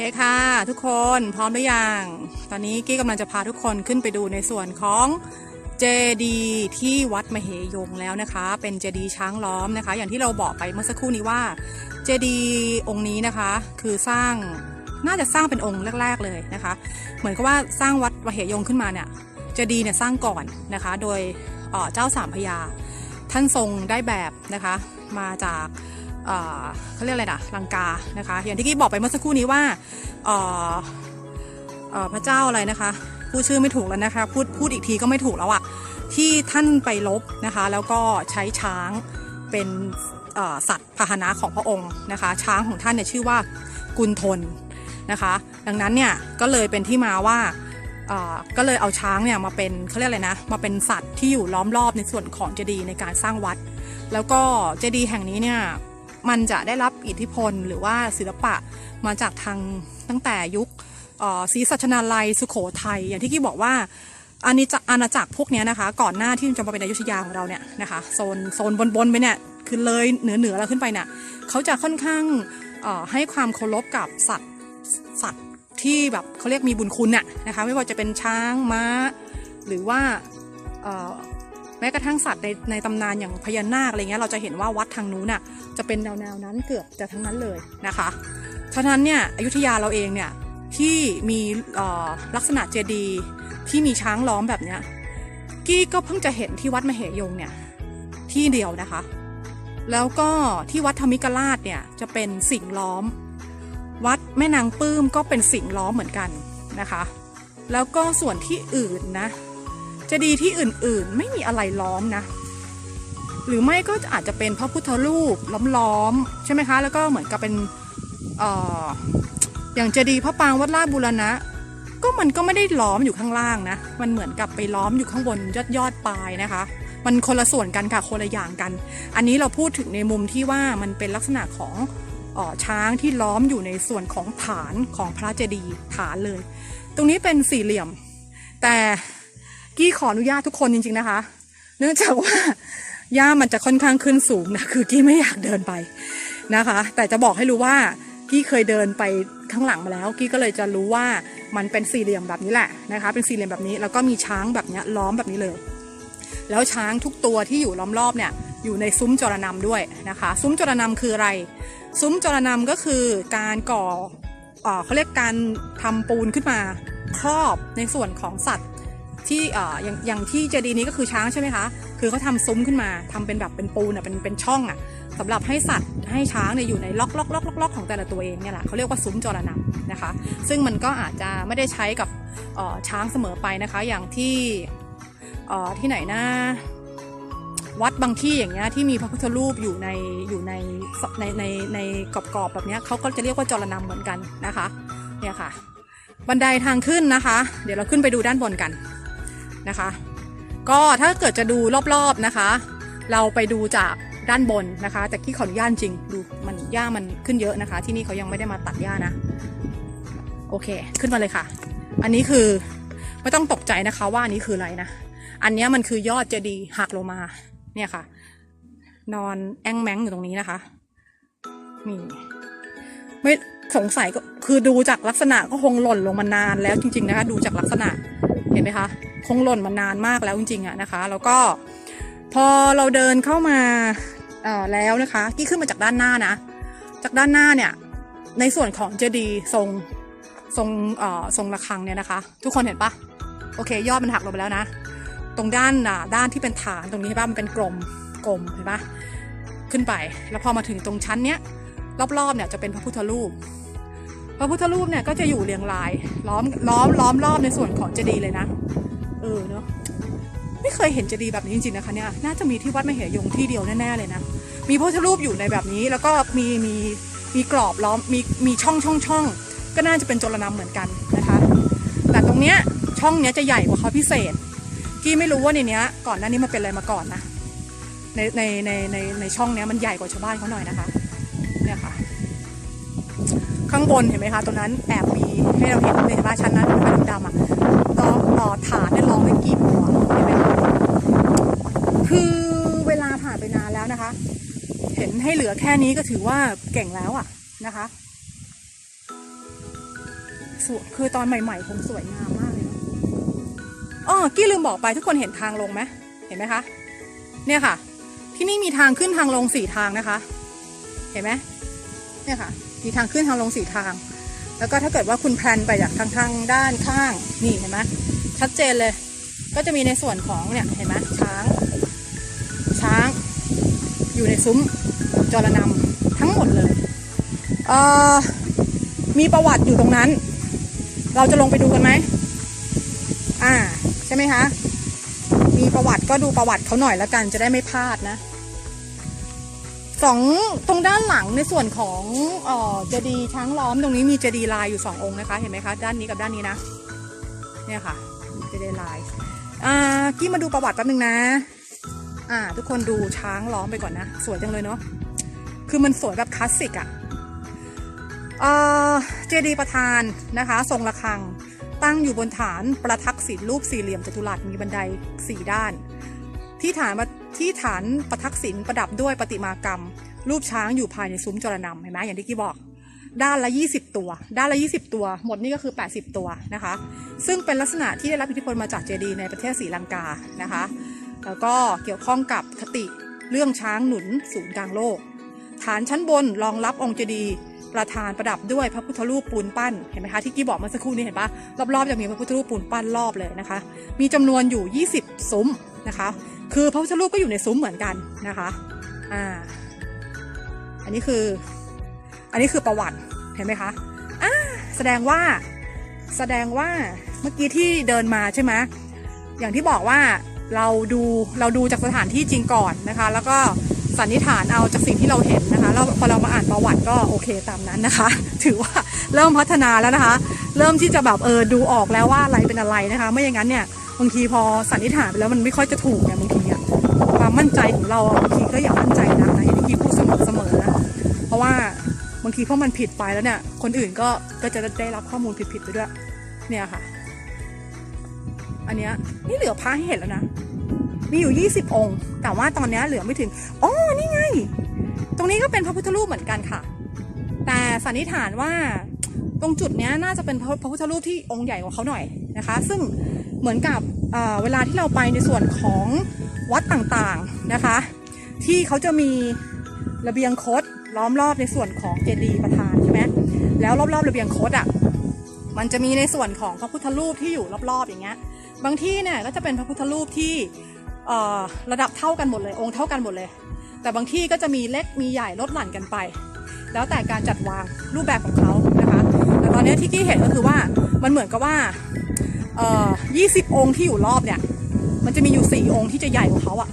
เคค่ะ ทุกคนพร้อมหรือยัง ตอนนี้กี้กำลังจะพาทุกคนขึ้นไปดูในส่วนของเจดีที่วัดมเหยงแล้วนะคะ เป็นเจดีช้างล้อมนะคะ อย่างที่เราบอกไปเมื่อสักครู่นี้ว่าเจดีองค์นี้นะคะ คือสร้างน่าจะสร้างเป็นองค์แรก ๆ เลยนะคะ เหมือนกับว่าสร้างวัดมเหยงขึ้นมาเนี่ยเจดีเนี่ยสร้างก่อนนะคะ โดยเจ้าสามพยาท่านทรงได้แบบนะคะ มาจาก เขาเรียกอะไรนะลังกานะคะ อย่างที่กี้บอกไปเมื่อสักครู่นี้ว่าพระเจ้าอะไรนะคะพูดชื่อไม่ถูกแล้วนะคะ พูดพูดอีกทีก็ไม่ถูกแล้วอะที่ท่านไปลบนะคะ แล้วก็ใช้ช้างเป็นสัตว์พาหนะของพระองค์นะคะ ช้างของท่านเนี่ยชื่อว่ากุนทนนะคะ ดังนั้นเนี่ยก็เลยเป็นที่มาว่าอ่าก็เลยเอาช้างเนี่ยมาเป็นเขาเรียกอะไรนะมาเป็นสัตว์ที่อยู่ล้อมรอบในส่วนของเจดีย์ในการสร้างวัด แล้วก็เจดีย์แห่งนี้เนี่ย มันจะได้รับอิทธิพลหรือว่าศิลปะมาจากทางตั้งแต่ยุคศรีสัชนาลัยสุโขทัยอย่างที่กี้บอกว่าอาณาจักรอาณาจักรพวกนี้นะคะ ก่อนหน้าที่จะมาเป็นอยุธยาของเราเนี่ยนะคะโซนโซนบนๆไปเนี่ยคือเลยเหนือเหนือแล้วขึ้นไปเนี่ยเขาจะค่อนข้างให้ความเคารพกับสัตว์สัตว์ที่แบบเขาเรียกมีบุญคุณน่ะนะคะ ไม่ว่าจะเป็นช้างม้า หรือว่า แม้กระทั่งสัตว์ในในตำนานอย่างพญานาคอะไรเงี้ยเราจะเห็นว่าวัดทางนู้นน่ะจะเป็นแนวแนวๆนั้นเกือบจะทั้งนั้นเลยนะคะฉะนั้นเนี่ยอยุธยาเราเองเนี่ยที่มีลักษณะเจดีย์ที่มีช้างล้อมแบบเนี้ยกี้ก็เพิ่งจะเห็นที่วัดมเหยงเนี่ยที่เดียวนะคะ แล้วก็ที่วัดธรรมิกราชเนี่ยจะเป็นสิ่งล้อม วัดแม่นางปื้มก็เป็นสิ่งล้อมเหมือนกันนะคะ แล้วก็ส่วนที่อื่นนะ จะดีที่อื่นๆ ไม่มีอะไรล้อมนะ หรือไม่ก็อาจจะเป็นพระพุทธรูปล้อมๆใช่ไหมคะ แล้วก็เหมือนกับเป็นอออย่างเจดีย์พระปางวัดราชบูรณะ ก็มันก็ไม่ได้ล้อมอยู่ข้างล่างนะ มันเหมือนกับไปล้อมอยู่ข้างบนยอดยอดปลายนะคะ มันคนละส่วนกันค่ะคนละอย่างกัน อันนี้เราพูดถึงในมุมที่ว่ามันเป็นลักษณะของออช้างที่ล้อมอยู่ในส่วนของฐานของพระเจดีย์ฐานเลย ตรงนี้เป็นสี่เหลี่ยม แต่ กี้ขออนุญาตทุกคนจริงๆนะคะ เนื่องจากว่าย่ามันจะค่อนข้างขึ้นสูงนะคือกี้ไม่อยากเดินไปนะคะ แต่จะบอกให้รู้ว่ากี้เคยเดินไปข้างหลังมาแล้ว กี้ก็เลยจะรู้ว่ามันเป็นสี่เหลี่ยมแบบนี้แหละนะคะ เป็นสี่เหลี่ยมแบบนี้แล้วก็มีช้างแบบนี้ล้อมแบบนี้เลย แล้วช้างทุกตัวที่อยู่ล้อมรอบเนี่ยอยู่ในซุ้มจรนำด้วยนะคะ ซุ้มจรนำคืออะไร ซุ้มจรนำก็คือการก่อเอ่อเขาเรียกการทำปูนขึ้นมาครอบในส่วนของสัตว์ ที่ออย่างอย่างที่เจดีย์นี้ก็คือช้างใช่ไหมคะ คือเขาทำซุ้มขึ้นมาทำเป็นแบบเป็นปูนอะเป็นเป็นช่องอะสำหรับให้สัตว์ให้ช้างเนี่ยอยู่ในล็อกล็อกล็อกล็อกล็อกของแต่ละตัวเองเนี่ยแหละเขาเรียกว่าซุ้มจรนำนะคะ ซึ่งมันก็อาจจะไม่ได้ใช้กับช้างเสมอไปนะคะ อย่างที่ที่ไหนนะวัดบางที่อย่างเงี้ยที่มีพระพุทธรูปอยู่ในอยู่ในในในในกรอบๆแบบเนี้ยเขาก็จะเรียกว่าจรนำเหมือนกันนะคะเนี่ยค่ะ บันไดทางขึ้นนะคะ เดี๋ยวเราขึ้นไปดูด้านบนกัน นะคะ ก็ถ้าเกิดจะดูรอบๆนะคะ เราไปดูจากด้านบนนะคะ แต่ที่ขออนุญาตจริงดูมันหญ้ามันขึ้นเยอะนะคะ ที่นี่เขายังไม่ได้มาตัดหญ้านะ โอเค ขึ้นมาเลยค่ะ อันนี้คือไม่ต้องตกใจนะคะว่าอันนี้คืออะไรนะ อันนี้มันคือยอดเจดีย์หักลงมาเนี่ยค่ะ นอนแองแมงอยู่ตรงนี้นะคะนี่ไม่สงสัยก็คือดูจากลักษณะก็คงหล่นลงมานานแล้วจริง ๆ นะคะ ดูจากลักษณะเห็นไหมคะ คงหล่นมานานมากแล้วจริงๆอะนะคะ แล้วก็พอเราเดินเข้ามาแล้วนะคะที่ขึ้นมาจากด้านหน้านะ จากด้านหน้าเนี่ยในส่วนของเจดีทรงทรงทรงระฆังเนี่ยนะคะ ทุกคนเห็นปะโอเค ยอดมันหักลงไปแล้วนะ ตรงด้านด้านที่เป็นฐานตรงนี้ใช่ปะมันเป็นกลมกลมเห็นปะขึ้นไป แล้วพอมาถึงตรงชั้นเนี้ยรอบๆเนี่ยจะเป็นพระพุทธรูป พระพุทธรูปเนี่ยก็จะอยู่เรียงรายล้อมล้อมล้อมรอบในส่วนของเจดีย์เลยนะ เออเนาะไม่เคยเห็นเจดีย์แบบนี้จริงๆนะคะเนี่ยน่าจะมีที่วัดมเหยงที่เดียวแน่ๆเลยนะมีพระพุทธรูปอยู่ในแบบนี้ แล้วก็มีมีมีกรอบล้อมมีมีช่องช่องช่องก็น่าจะเป็นจรนำเหมือนกันนะคะ แต่ตรงเนี้ยช่องเนี้ยจะใหญ่กว่าเขาพิเศษ กี้ไม่รู้ว่าในเนี้ยก่อนหน้านี้มันเป็นอะไรมาก่อนนะในในในในในช่องเนี้ยมันใหญ่กว่าชาวบ้านเขาหน่อยนะคะเนี่ยค่ะข้างบนเห็นไหมคะตรงนั้นแอบมีให้เราเห็นในบ้านชั้นนั้นเป็นดำๆอะ ล้อล้อฐานเนี่ยล้อไม่กี่หัวเห็นไหมคะคือเวลาผ่านไปนานแล้วนะคะ เห็นให้เหลือแค่นี้ก็ถือว่าเก่งแล้วอะนะคะสวยคือตอนใหม่ๆคงสวยงามมากเลยเนอะอ๋อกี้ลืมบอกไปทุกคนเห็นทางลงไหมเห็นไหมคะเนี่ยค่ะ ที่นี่มีทางขึ้นทางลงสี่ทางนะคะ เห็นไหมเนี่ยค่ะ มีทางขึ้นทางลงสี่ทาง แล้วก็ถ้าเกิดว่าคุณแพลนไปจากทางทางด้านข้างนี่เห็นไหมชัดเจนเลย ก็จะมีในส่วนของเนี่ยเห็นไหมช้าง ช้าง อยู่ในซุ้มจรนำทั้งหมดเลยเอ่อมีประวัติอยู่ตรงนั้น เราจะลงไปดูกันไหมอ่าใช่ไหมคะมีประวัติก็ดูประวัติเขาหน่อยแล้วกันจะได้ไม่พลาดนะ สองตรงด้านหลังในส่วนของเอ่อเจดีย์ช้างล้อมตรงนี้มีเจดีย์ลายอยู่สององค์นะคะ เห็นไหมคะ ด้านนี้กับด้านนี้นะ เนี่ยค่ะเจดีย์ลาย อ่ากี้มาดูประวัติแป๊บนึงนะ อ่า ทุกคนดูช้างล้อมไปก่อนนะ สวยจังเลยเนาะ คือมันสวยแบบคลาสสิกอะ่ะเจดีย์ประธานนะคะ ทรงระฆังตั้งอยู่บนฐานประทักษิณรูปสี่เหลี่ยมจัตุรัสมีบันไดสี่ด้าน ที่ฐานมา ที่ฐานประทักษิณประดับด้วยประติมากรรม รูปช้างอยู่ภายในซุ้มจรนำเห็นไหมอย่างที่กี้บอก ด้านละ 20 ตัว ด้านละ 20 ตัว หมดนี่ก็คือ 80 ตัวนะคะ ซึ่งเป็นลักษณะที่ได้รับอิทธิพลมาจากเจดีย์ในประเทศศรีลังกานะคะ แล้วก็เกี่ยวข้องกับคติเรื่องช้างหนุนศูนย์กลางโลก ฐานชั้นบนรองรับองค์เจดีย์ประธานประดับด้วยพระพุทธรูปปูนปั้นเห็นไหมคะที่กี้บอกเมื่อสักครู่นี้เห็นปะรอบๆจะมีพระพุทธรูปปูนปั้นรอบเลยนะคะ มีจำนวนอยู่ 20 ซุ้มนะคะ คือพระพุทธรูปก็อยู่ในซุ้มเหมือนกันนะคะอ่าอันนี้คือ อันนี้คือประวัติเห็นไหมคะอ่าแสดงว่าแสดงว่าเมื่อกี้ที่เดินมาใช่ไหมอย่างที่บอกว่าเราดูเราดูจากสถานที่จริงก่อนนะคะ แล้วก็สันนิษฐานเอาจากสิ่งที่เราเห็นนะคะแล้วพอเรามาอ่านประวัติก็โอเคตามนั้นนะคะ ถือว่าเริ่มพัฒนาแล้วนะคะ เริ่มที่จะแบบเออดูออกแล้วว่าอะไรเป็นอะไรนะคะ ไม่อย่างนั้นเนี่ยบางทีพอสันนิษฐานไปแล้วมันไม่ค่อยจะถูกเนี่ยบางที ความมั่นใจของเราบางทีก็อย่ามั่นใจนะอย่างที่กี้พูดเสมอเสมอนะเพราะว่าบางทีพอมันผิดไปแล้วเนี่ย คนอื่นก็ก็จะได้รับข้อมูลผิดๆไปด้วย เนี่ยค่ะ อันเนี้ยนี่เหลือพระให้เห็นแล้วนะมีอยู่ 20 องค์ แต่ว่าตอนเนี้ยเหลือไม่ถึงอ๋อนี่ไง ตรงนี้ก็เป็นพระพุทธรูปเหมือนกันค่ะ แต่สันนิษฐานว่าตรงจุดเนี้ยน่าจะเป็นพระพุทธรูปที่องค์ใหญ่กว่าเขาหน่อยนะคะ ซึ่งเหมือนกับ เวลาที่เราไปในส่วนของวัดต่างๆนะคะ ที่เขาจะมีระเบียงคดล้อมรอบในส่วนของเจดีย์ประธานใช่ไหมแล้วรอบๆระเบียงคดอะมันจะมีในส่วนของพระพุทธรูปที่อยู่รอบๆอย่างเงี้ยบางที่เนี่ยก็จะเป็นพระพุทธรูปที่ระดับเท่ากันหมดเลย องค์เท่ากันหมดเลย แต่บางที่ก็จะมีเล็กมีใหญ่ลดหลั่นกันไป แล้วแต่การจัดวางรูปแบบของเขานะคะแต่ตอนนี้ที่กี้เห็นก็คือว่ามันเหมือนกับว่า เอ่อ20 องค์ที่อยู่รอบเนี่ย มันจะมีอยู่ 4 องค์ที่จะใหญ่กว่าเขาอะ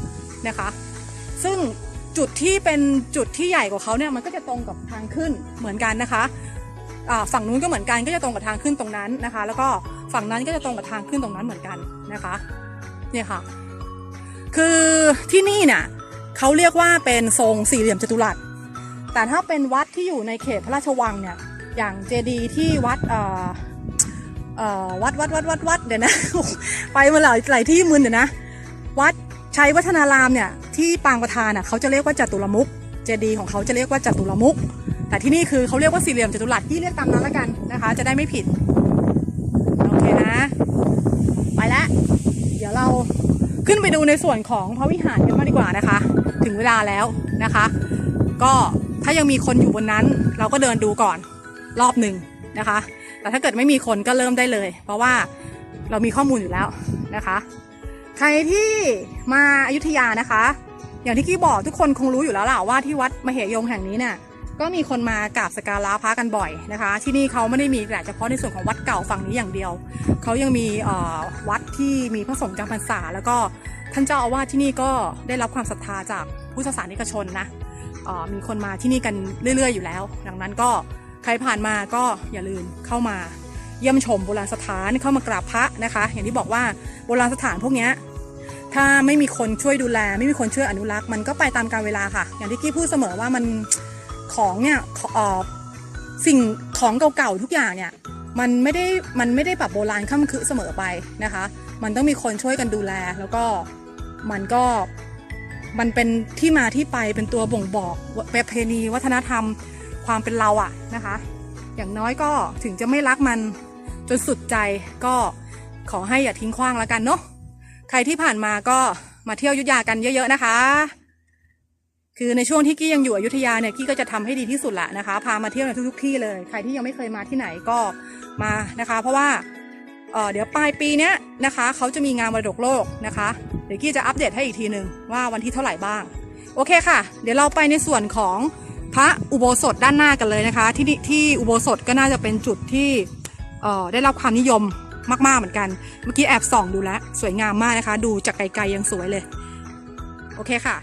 นะคะ ซึ่งจุดที่เป็นจุดที่ใหญ่กว่าเขาเนี่ยมันก็จะตรงกับทางขึ้นเหมือนกันนะคะฝั่งนู้นก็เหมือนกันก็จะตรงกับทางขึ้นตรงนั้นนะคะ แล้วก็ฝั่งนั้นก็จะตรงกับทางขึ้นตรงนั้นเหมือนกันนะคะเนี่ยค่ะ คือที่นี่เนี่ยเขาเรียกว่าเป็นทรงสี่เหลี่ยมจัตุรัสแต่ถ้าเป็นวัดที่อยู่ในเขตพระราชวังเนี่ยอย่างเจดีย์ที่วัดอ วัดวัดวัดวัดวัดเดี๋ยวนะ ไปมาหลายหลายที่มึนเดี๋ยวนะ วัดชัยวัฒนารามเนี่ยที่ปางประธานอะเขาจะเรียกว่าจัตุรมุกเจดีย์ของเขาจะเรียกว่าจัตุรมุก แต่ที่นี่คือเขาเรียกว่าสี่เหลี่ยมจัตุรัสที่เรียกตามนั้นละกันนะคะ จะได้ไม่ผิดโอเคนะ ไปแล้วเดี๋ยวเราขึ้นไปดูในส่วนของพระวิหารกันมางดีกว่านะคะ ถึงเวลาแล้วนะคะ ก็ถ้ายังมีคนอยู่บนนั้น เราก็เดินดูก่อนรอบหนึ่ง นะคะ แต่ถ้าเกิดไม่มีคนก็เริ่มได้เลย เพราะว่าเรามีข้อมูลอยู่แล้วนะคะ ใครที่มาอายุทยานะคะ อย่างที่กี้บอกทุกคนคงรู้อยู่แล้วล่ะว่าที่วัดมเหยงแห่งนี้เนี่ยก็มีคนมากราบสกการะพระกันบ่อยนะคะ ที่นี่เขาไม่ได้มีแต่เฉพาะในส่วนของวัดเก่าฝั่งนี้อย่างเดียว เขายังมีวัดที่มีพระสงฆ์จำพรรษา แล้วก็ท่านเจ้าอาวาสที่นี่ก็ได้รับความศรัทธาจากพุทธศาสนิกชนนะมีคนมาที่นี่กันเรื่อย ๆ อยู่แล้ว ดังนั้นก็ ใครผ่านมาก็อย่าลืมเข้ามาเยี่ยมชมโบราณสถานเข้ามากราบพระนะคะ อย่างที่บอกว่าโบราณสถานพวกนี้ถ้าไม่มีคนช่วยดูแล ไม่มีคนช่วยอนุรักษ์มันก็ไปตามกาลเวลาค่ะ อย่างที่กี้พูดเสมอว่ามันของเนี่ยออสิ่งของเก่าๆทุกอย่างเนี่ยมันไม่ได้มันไม่ได้แบบโบราณข้ามคือเสมอไปนะคะ มันต้องมีคนช่วยกันดูแล แล้วก็มันก็มันเป็นที่มาที่ไปเป็นตัวบ่งบอกประเพณีวัฒนธรรม ความเป็นเราอะนะคะ อย่างน้อยก็ถึงจะไม่รักมันจนสุดใจก็ขอให้อย่าทิ้งขว้างแล้วกันเนาะใครที่ผ่านมาก็มาเที่ยวยุทธยากันเยอะ ๆนะคะ คือในช่วงที่กี้ยังอยู่อยุธยาเนี่ยกี้ก็จะทำให้ดีที่สุดละนะคะ พามาเที่ยวในทุกๆที่เลย ใครที่ยังไม่เคยมาที่ไหนก็มานะคะ เพราะว่าเอ่อเดี๋ยวปลายปีเนี้ยนะคะเขาจะมีงานมรดกโลกนะคะ เดี๋ยวกี้จะอัปเดตให้อีกทีหนึ่งว่าวันที่เท่าไหร่บ้าง โอเคค่ะ เดี๋ยวเราไปในส่วนของ พระอุโบสถด้านหน้ากันเลยนะคะ ที่ที่อุโบสถก็น่าจะเป็นจุดที่เอ่อได้รับความนิยมมากๆเหมือนกัน เมื่อกี้แอบส่องดูแล้ว สวยงามมากนะคะ ดูจากไกลๆยังสวยเลย โอเคค่ะ